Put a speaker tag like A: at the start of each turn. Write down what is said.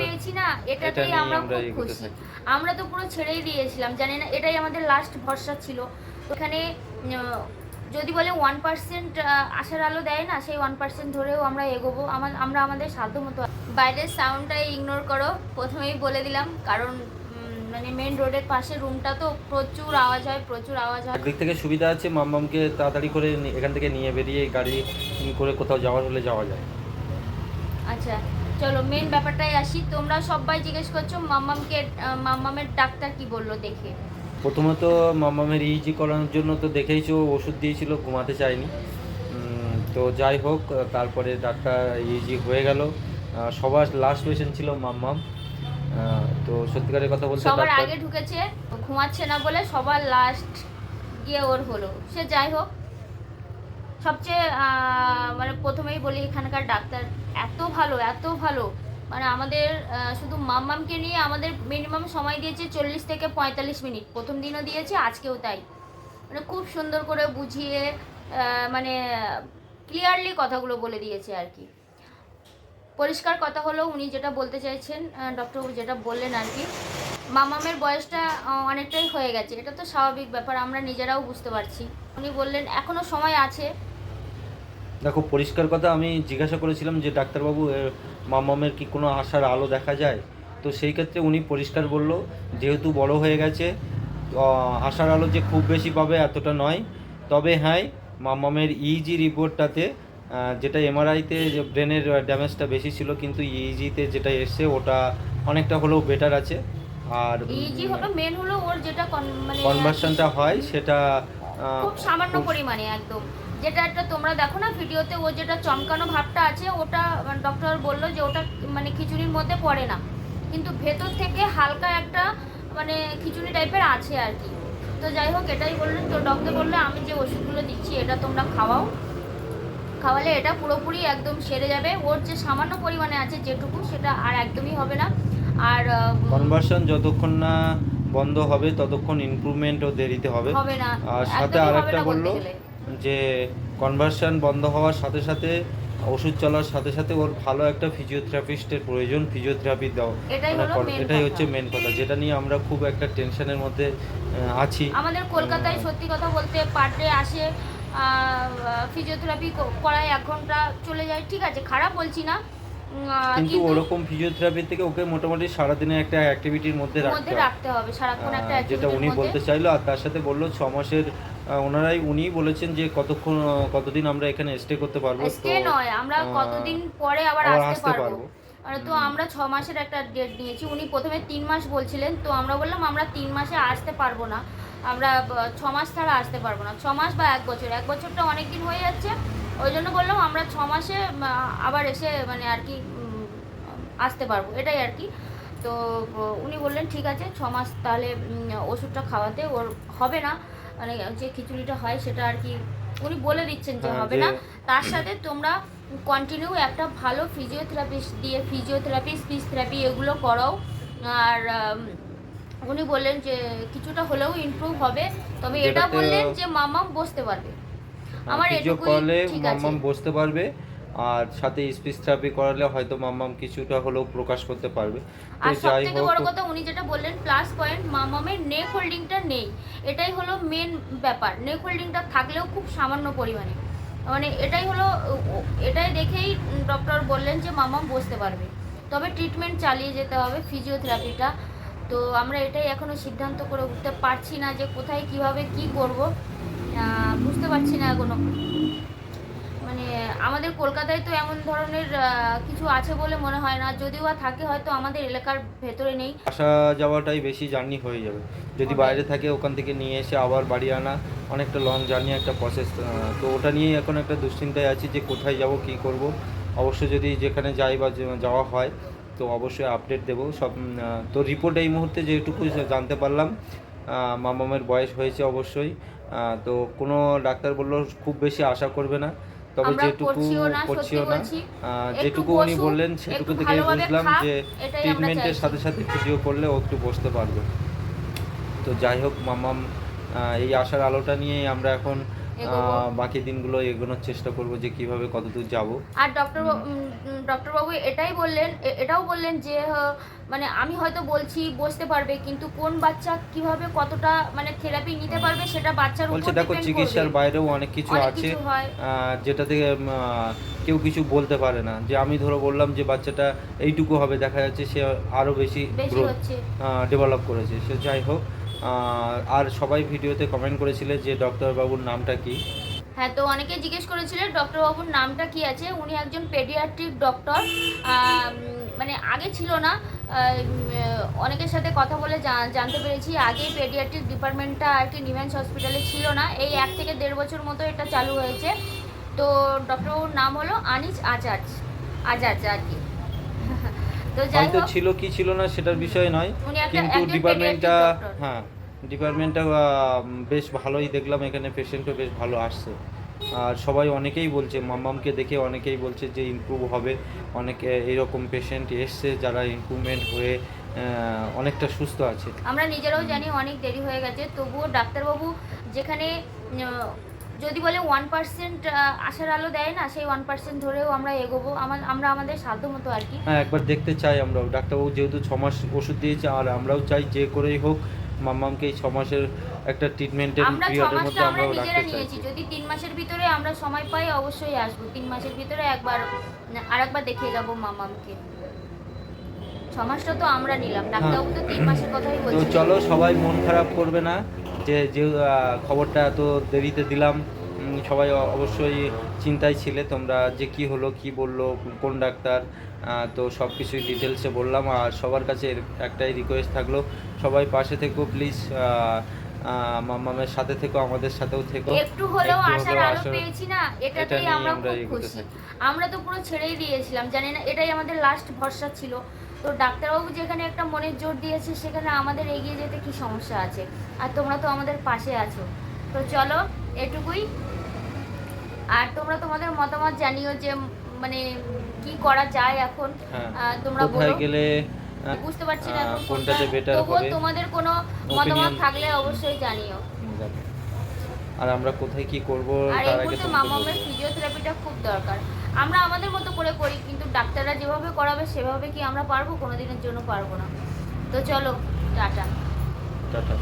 A: পেয়েছি না এটাতেই আমরা খুব খুশি। আমরা তো পুরো ছেড়েই দিয়েছিলাম জানি না এটাই আমাদের লাস্ট ভরসা ছিল। ওখানে যদি বলে ওয়ান পার্সেন্ট আশার আলো দেয় না সেই ওয়ান পার্সেন্ট ধরেও আমরা এগোবো। আমরা আমাদের সাধ্য মতো বাইরের সাউন্ডটাই ইগনোর করো প্রথমেই বলে দিলাম কারণ মানে মেন রোডের পাশে রুমটা তো প্রচুর আওয়াজ হয় প্রচুর আওয়াজ হয়।
B: একদিক থেকে সুবিধা আছে মাম্মামকে তাড়াতাড়ি করে এখান থেকে নিয়ে বেরিয়ে গাড়ি করে কোথাও যাওয়ার হলে যাওয়া যায়।
A: আচ্ছা চলো মেন ব্যাপারটাই আসি। তোমরা সবাই জিজ্ঞেস করছ মাম্মামকে মাম্মামের ডাক্তার কি বলল দেখে।
B: প্রথমত মাম্মামের ইজি করানোর জন্য তো দেখেইছো ওষুধ দিয়েছিল ঘুমাতে চায়নি। তো যাই হোক তারপরে ডাক্তার ইজি হয়ে গেল। সবার লাস্ট পেশেন্ট ছিল মাম্মাম। তো সত্যিকারের কথা বলতে
A: সবার আগে ঢুকেছে ঘুমাচ্ছে না বলে সবার লাস্ট গিয়ে ওর হলো। সে যাই হোক সবচেয়ে মানে প্রথমেই বলি এখানকার ডাক্তার এত ভালো এত ভালো। মানে আমাদের শুধু মাম্মামকে নিয়ে আমাদের মিনিমাম সময় দিয়েছে চল্লিশ থেকে পঁয়তাল্লিশ মিনিট। প্রথম দিনও দিয়েছে, আজকেও তাই। মানে খুব সুন্দর করে বুঝিয়ে মানে ক্লিয়ারলি কথাগুলো বলে দিয়েছে আর কি। পরিষ্কার কথা হলো, উনি যেটা বলতে চাইছেন ডক্টর যেটা বললেন আর কি মামামের বয়সটা অনেকটাই হয়ে গেছে। এটা তো স্বাভাবিক ব্যাপার, আমরা নিজেরাও বুঝতে পারছি। উনি বললেন, এখনও সময় আছে
B: দেখো পরিষ্কার কথা আমি জিজ্ঞাসা করেছিলাম যে ডাক্তারবাবু এ, মাম্মামের কি কোনো আশার আলো দেখা যায়? তো সেই ক্ষেত্রে উনি পরিষ্কার বলল যেহেতু বড় হয়ে গেছে আশার আলো যে খুব বেশি পাবে এতটা নয়। তবে হ্যাঁ মাম্মামের ইজি রিপোর্টটাতে আহ, যেটা এমআরআইতে যে ব্রেনের ড্যামেজটা বেশি ছিল কিন্তু ইজিতে যেটা এসছে ওটা অনেকটা হলেও বেটার আছে। আর
A: ইজি হলো মেন হলো ওর যেটা con- মানে
B: কনভার্সনটা হয় সেটা
A: খুব সামান্য পরিমাণে একদম। যেটা একটা তোমরা দেখো না ভিডিওতে ও যেটা চমকানো ভাবটা আছে ওটা ডক্টর বলল যে ওটা মানে খিচুড়ির মধ্যে পড়ে না। কিন্তু ভেতর থেকে হালকা একটা মানে খিচুড়ি টাইপের আছে আর কি। তো যাই হোক এটাই বললেন। তো ডক্টর বলল আমি যে ওষুধগুলো দিচ্ছি এটা তোমরা খাওয়াও। খাওয়ালে এটা পুরোপুরি একদম সেরে যাবে। ওর যে সামান্য পরিমাণে আছে যেটুকু সেটা আর একদমই হবে না। আর
B: কনভার্সন যতক্ষণ না বন্ধ হবে ততক্ষণ ইমপ্রুভমেন্টও দেরিতে হবে। আর সাথে আরেকটা বলল যে কনভার্সন বন্ধ হওয়ার সাথে সাথে ওষুধ চলার সাথে সাথে ওর ভালো একটা ফিজিওথেরাপিস্টের প্রয়োজন ফিজিওথেরাপি দাও
A: এটাই
B: মানে এটাই। হচ্ছে মেন কথা। যেটা নিয়ে আমরা খুব একটা টেনশনের মধ্যে আছি।
A: আমাদের কলকাতায় সত্যি কথা বলতে পার ডে আসে ফিজিওথেরাপি করায় এক ঘণ্টা চলে যায়। ঠিক আছে খারাপ বলছি না।
B: কিন্তু ওরকম ফিজিওথেরাপি থেকে ওকে মোটামুটি সারাদিনের একটা অ্যাক্টিভিটির মধ্যে রাখতে হবে
A: রাখতে হবে সারাক্ষণ একটা
B: যেটা উনি বলতে চাইলো আর তার সাথে বলল ছ মাসের ওনারাই উনিই বলেছেন যে কতক্ষণ কতদিন আমরা এখানে স্টে করতে পারব
A: স্টে নয় আমরা কতদিন পরে আবার আসতে পারব। মানে তো আমরা ছ মাসের একটা ডেট নিয়েছি উনি প্রথমে তিন মাস বলছিলেন তো আমরা বললাম আমরা তিন মাসে আসতে পারব না আমরা ছ মাস ছাড়া আসতে পারব না ছ মাস বা এক বছর এক বছরটা অনেক দিন হয়ে যাচ্ছে ওই জন্য বললাম আমরা ছ মাসে আবার এসে মানে আর কি আসতে পারব এটাই আর কি। তো উনি বললেন ঠিক আছে ছ মাস তাহলে ওষুধটা খাওয়াতে ওর হবে না। মানে যে খিচুড়িটা হয় সেটা আর কি উনি বলে দিচ্ছেন যে
B: হ্যাঁ,
A: হবে না। তার সাথে তোমরা কন্টিনিউ একটা ভালো ফিজিওথেরাপিস্ট দিয়ে ফিজিওথেরাপি স্পিচ থেরাপি এগুলো করাও। আর উনি বললেন যে কিছুটা হলেও ইমপ্রুভ হবে। তবে এটা বললেন যে মামা বসতে পারবে। আমার
B: ফিজিও
A: এটুকুই
B: করলে মাম্মাম বসতে পারবে আর সাথে স্পিচ থেরাপি করালে হয়তো মাম্মাম কিছুটা হলেও প্রকাশ করতে পারবে।
A: আর সব
B: যাই
A: থেকে
B: হোক
A: বড় কথা উনি যেটা বললেন প্লাস পয়েন্ট মামামের নেক হোল্ডিংটা নেই। এটাই হলো মেন ব্যাপার। নেক হোল্ডিংটা থাকলেও খুব সামান্য পরিমাণে। মানে এটাই হলো এটাই দেখেই ডক্টর বললেন যে মামাম বসতে পারবে। তবে ট্রিটমেন্ট চালিয়ে যেতে হবে ফিজিওথেরাপিটা তো আমরা এটাই এখনও সিদ্ধান্ত করে উঠতে পারছি না যে কোথায় কীভাবে কি করব। বুঝতে পারছি না এখনও। মানে আমাদের কলকাতায় তো এমন ধরনের কিছু আছে বলে মনে হয় না। যদিও বা থাকে হয়তো আমাদের এলাকার ভেতরে নেই।
B: আসা যাওয়াটাই বেশি জার্নি হয়ে যাবে। যদি বাইরে থাকে ওখান থেকে নিয়ে এসে আবার বাড়ি আনা অনেকটা লং জার্নি একটা প্রসেস তো ওটা নিয়েই এখন একটা দুশ্চিন্তায় আছি যে কোথায় যাব কি করব। অবশ্য যদি যেখানে যাই বা যাওয়া হয় তো অবশ্যই আপডেট দেবো। সব তো রিপোর্ট এই মুহূর্তে যেটুকু জানতে পারলাম মামামের বয়স হয়েছে অবশ্যই। তো কোনো ডাক্তার বলল খুব বেশি আশা করবে না। তবে যেটুকু
A: করছিও না,
B: যেটুকু উনি বললেন সেটুকু থেকে বুঝলাম যে ট্রিটমেন্টের সাথে সাথে ফিজিও করলে ও একটু বসতে পারবে। তো যাই হোক মামাম এই আশার আলোটা নিয়েই আমরা এখন বাকি দিনগুলো এগোনোর চেষ্টা করব যে কীভাবে কতদূর যাব।
A: আর ডক্টর ডক্টর বাবু এটাই বললেন এটাও বললেন যে মানে আমি হয়তো বলছি বসতে পারবে কিন্তু কোন বাচ্চা কীভাবে কতটা মানে থেরাপি নিতে পারবে সেটা বাচ্চার উপর
B: বলছে দেখো চিকিৎসার বাইরেও অনেক কিছু আছে যেটা থেকে কেউ কিছু বলতে পারে না। যে আমি ধরো বললাম যে বাচ্চাটা এইটুকু হবে দেখা যাচ্ছে সে আরও বেশি
A: বেশি হচ্ছে।
B: ডেভেলপ করেছে। সে যাই হোক আর সবাই ভিডিওতে কমেন্ট করেছিলে যে ডক্টর বাবুর নামটা কি?
A: হ্যাঁ তো অনেকে জিজ্ঞেস করেছিলেন ডক্টর বাবুর নামটা কি আছে? উনি একজন পেডিয়াট্রিক ডক্টর মানে আগে ছিল না। অনেকের সাথে কথা বলে জানতে পেরেছি। আগে পেডিয়াট্রিক ডিপার্টমেন্টটা আর কি নিমেন্স হসপিটালে ছিল না। এই এক থেকে দেড় বছর মতো এটা চালু হয়েছে। তো ডক্টর বাবুর নাম হলো আনিস আজাজ আজাজ আর কি। তো যাই হোক।
B: ছিল কি ছিল না সেটার বিষয় নয়।
A: উনি একটা-
B: কিন্তু ডিপার্টমেন্টটা হ্যাঁ। ডিপার্টমেন্টটা বেশ ভালোই দেখলাম এখানে পেশেন্টও বেশ ভালো আসছে। আর সবাই অনেকেই বলছে মাম্মামকে দেখে অনেকেই বলছে যে ইমপ্রুভ হবে। অনেকে এইরকম পেশেন্ট এসছে যারা ইমপ্রুভমেন্ট হয়ে অনেকটা সুস্থ আছে।
A: আমরা নিজেরাও জানি অনেক দেরি হয়ে গেছে। তবুও ডাক্তারবাবু যেখানে যদি বলে ওয়ান পার্সেন্ট আশার আলো দেয় না সেই ওয়ান পার্সেন্ট ধরেও আমরা এগোবো। আমার আমরা আমাদের সাধ্য মতো আর কি।
B: হ্যাঁ একবার দেখতে চাই আমরাও। ডাক্তারবাবু যেহেতু ছ মাস ওষুধ দিয়েছে আর আমরাও চাই যে করেই হোক মাম্মামকে এই ছ মাসের একটা ট্রিটমেন্টের পিরিয়ডের মধ্যে
A: আমরা
B: রাখতে
A: চাই।
B: চাইছি
A: যদি তিন মাসের ভিতরে আমরা সময় পাই অবশ্যই আসব। তিন মাসের ভিতরে একবার আরেকবার দেখিয়ে যাব মামামকে ছ মাসটা তো আমরা নিলাম। ডাক্তারবাবু তো তিন মাসের কথাই
B: তো
A: বলছি
B: চলো সবাই মন খারাপ করবে না। যে যে খবরটা এত দেরিতে দিলাম সবাই অবশ্যই চিন্তায় ছিলে। তোমরা যে কি হলো কি বলল কোন ডাক্তার তো সব কিছুই ডিটেলসে বললাম। আর সবার কাছে একটাই রিকোয়েস্ট থাকল সবাই পাশে থেকো প্লিজ মামামের সাথে থেকো আমাদের সাথেও থেকো।
A: একটু হলেও আশার আলো পেয়েছি না
B: এটা
A: এটাতেই আমরা
B: আমরা
A: খুব খুশি। আমরা তো পুরো ছেড়েই দিয়েছিলাম জানি না এটাই আমাদের লাস্ট ভরসা ছিল। তো ডাক্তারবাবু যেখানে একটা মনের জোর দিয়েছে সেখানে আমাদের এগিয়ে যেতে কি সমস্যা আছে? আর তোমরা তো আমাদের পাশে আছো। তো চলো এটুকুই। আর তোমরা তোমাদের মতামত জানিও যে মানে কি করা যায় এখন।
B: হ্যাঁ।
A: তোমরা বলো।
B: গেলে
A: বুঝতে পারছি না
B: কোনটাতে
A: তবুও
B: হবে?
A: তোমাদের কোনো মতামত থাকলে অবশ্যই জানিও।
B: আর আমরা কোথায় কি করব তার আগে তোমাকে
A: মামামের। ফিজিওথেরাপিটা খুব দরকার। আমরা আমাদের মতো করে করি কিন্তু ডাক্তাররা যেভাবে করাবে সেভাবে কি আমরা পারব? কোনোদিনের জন্য পারব না। তো চলো টাটা।
B: টাটা।